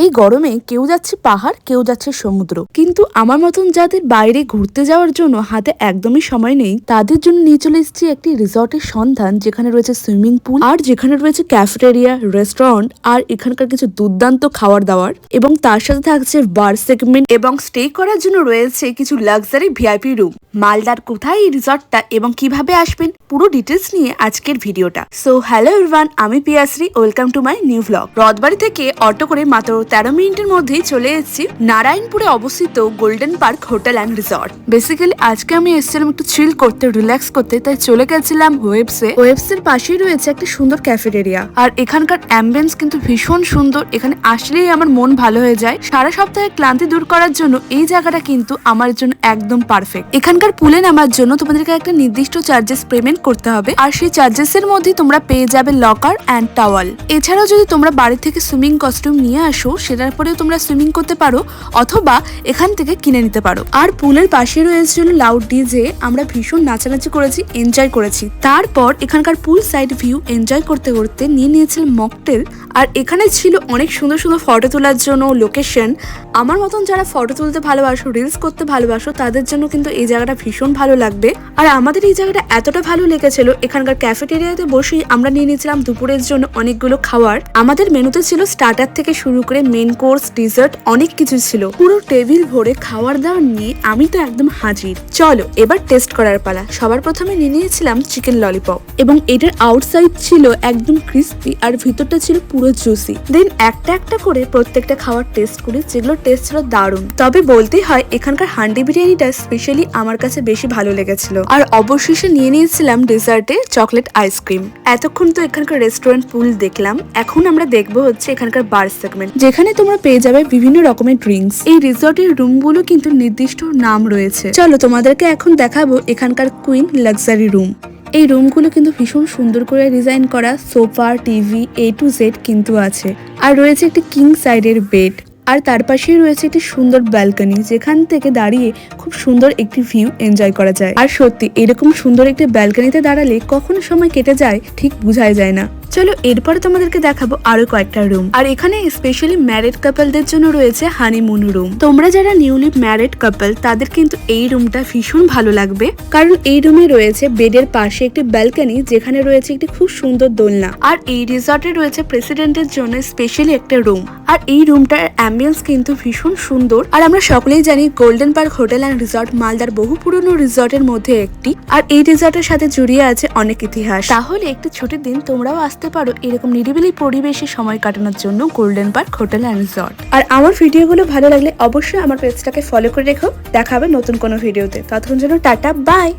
এই গরমে কেউ যাচ্ছে পাহাড়, কেউ যাচ্ছে সমুদ্র। কিন্তু আমার মতন যাদের বাইরে ঘুরতে যাওয়ার জন্য হাতে একদমই সময় নেই, তাদের জন্য নিয়ে চলে এসেছি একটি রিসর্টের সন্ধান, যেখানে রয়েছে সুইমিং পুল আর যেখানে রয়েছে ক্যাফেটেরিয়া, রেস্টুরেন্ট আর এখানকার কিছু দুর্দান্ত খাওয়ার দাওয়ার। এবং তার সাথে থাকছে বার সেগমেন্ট এবং স্টে করার জন্য রয়েছে কিছু লাক্সারি ভিআইপি রুম। মালদার কোথায় এই রিসর্টটা এবং কীভাবে আসবেন, পুরো ডিটেলস নিয়ে আজকের ভিডিওটা। সো হ্যালো এভরিওয়ান আমি Piyashree welcome to my new blog Rathbari থেকে অটো করে মাত্র তেরো মিনিটের মধ্যেই চলে এসেছি নারায়ণপুরে অবস্থিত golden park hotel and resort. Basically আজকে আমি এসেছিলাম একটু চিল করতে রিল্যাক্স করতে, তাই চলে গেছিলাম ওয়েবসে ওয়েবসের পাশেই রয়েছে একটা সুন্দর ক্যাফেটেরিয়া আর এখানকার অ্যাম্বিয়েন্স কিন্তু ভীষণ সুন্দর, এখানে আসলেই আমার মন ভালো হয়ে যায়। সারা সপ্তাহে ক্লান্তি দূর করার জন্য এই জায়গাটা কিন্তু আমার জন্য একদম পারফেক্ট এখানকার পুলে নামার জন্য তোমাদেরকে একটা নির্দিষ্ট চার্জেস পেমেন্ট করতে হবে। আর সেই চার্জেস এর মধ্যে তোমরা পেয়ে যাবে লকার অ্যান্ড টাওয়াল এছাড়াও যদি তোমরা বাড়ি থেকে সুইমিং কস্টিউম নিয়ে আসো সেটার পরেও তোমরা সুইমিং করতে পারো অথবা এখান থেকে কিনে নিতে পারো। আর পুলের পাশে রয়েছিল লাউড ডিজে আমরা ভীষণ নাচানাচি করেছি এনজয় করেছি। তারপর এখানকার পুল সাইড ভিউ এনজয় করতে করতে নিয়ে নিয়েছিলাম মকটেল। আর এখানে ছিল অনেক সুন্দর সুন্দর ফটো তোলার জন্য লোকেশন আমার মতন যারা ফটো তুলতে ভালোবাসো রিলস করতে ভালোবাসো, তাদের জন্য কিন্তু এই জায়গাটা ভীষণ ভালো লাগবে। আর আমাদের এই জায়গাটা এতটা ভালো লেগেছিল, এখানকার ক্যাফেটেরিয়াতে বসেই আমরা নিয়ে নিয়েছিলাম দুপুরের জন্য অনেকগুলো খাবার আমাদের মেনুতে ছিল স্টার্টার থেকে শুরু করে মেন কোর্স ডিজার্ট অনেক কিছু ছিল। পুরো টেবিল ভরে খাওয়ার দাওয়ার নিয়ে আমি তো একদম হাজির। চলো, এবার টেস্ট করার পালা। সবার প্রথমে নিয়ে নিয়েছিলাম চিকেন ললিপপ এবং এটার আউটসাইড ছিল একদম ক্রিস্পি আর ভিতরটা ছিল পুরো জুসি দেন একটা একটা করে প্রত্যেকটা খাবার টেস্ট করি যেগুলো টেস্ট ছিল দারুণ। তবে বলতেই হয়, এখানকার হান্ডি বিরিয়ানিটা স্পেশালি আমার কাছে বেশি ভালো লেগেছিল। আর অবশেষে নিয়ে নিয়েছিলাম ডেজার্টে চকলেট আইসক্রিম এতক্ষণ তো এখানকার রেস্টুরেন্ট পুল দেখলাম। এখন আমরা দেখব হচ্ছে এখানকার বার সেগমেন্ট যেখানে তোমরা পেয়ে যাবে বিভিন্ন রকমের ড্রিঙ্কস এই রিসর্টের রুমগুলো কিন্তু নির্দিষ্ট নাম রয়েছে। চলো তোমাদেরকে এখন দেখাবো এখানকার কুইন লাক্সারি রুম এই রুমগুলো কিন্তু ভীষণ সুন্দর করে ডিজাইন করা sofa TV A to Z কিন্তু আছে। আর রয়েছে একটি কিং সাইডের বেড আর তার পাশেই রয়েছে একটি সুন্দর ব্যালকনি যেখান থেকে দাঁড়িয়ে খুব সুন্দর একটি ভিউ এনজয় করা যায়। আর সত্যি, এরকম সুন্দর একটি ব্যালকনিতে দাঁড়ালে কখন সময় কেটে যায়, ঠিক বোঝাই যায় না। চলো, এরপরে তোমাদেরকে দেখাবো আরও কয়েকটা রুম আর এখানে স্পেশালি ম্যারিড কাপলদের জন্য রয়েছে হানিমুন রুম তোমরা যারা নিউলি ম্যারিড কাপল তাদের কিন্তু এই রুমটা ভীষণ ভালো লাগবে। কারণ এই রুমে রয়েছে বেডের পাশে একটি ব্যালকনি যেখানে রয়েছে একটি খুব সুন্দর দোলনা। আর এই রিসর্টে রয়েছে প্রেসিডেন্টের জন্য স্পেশালি একটা রুম আর এই রুমটার অ্যাম্বিয়েন্স কিন্তু ভীষণ সুন্দর। আর আমরা সকলেই জানি golden park hotel and resort মালদার বহু পুরনো রিসর্টের মধ্যে একটি। আর এই রিসর্টের সাথে জড়িয়ে আছে অনেক ইতিহাস। তাহলে একটি ছুটির দিন তোমরাও আসতে পারো এরকম নিরিবিলি পরিবেশে সময় কাটানোর জন্য golden park hotel and resort আর আমার ভিডিওগুলো ভালো লাগলে অবশ্যই আমার পেজটাকে ফলো করে রেখো। দেখা হবে নতুন কোনো ভিডিওতে ততক্ষণ জন্য টাটা বাই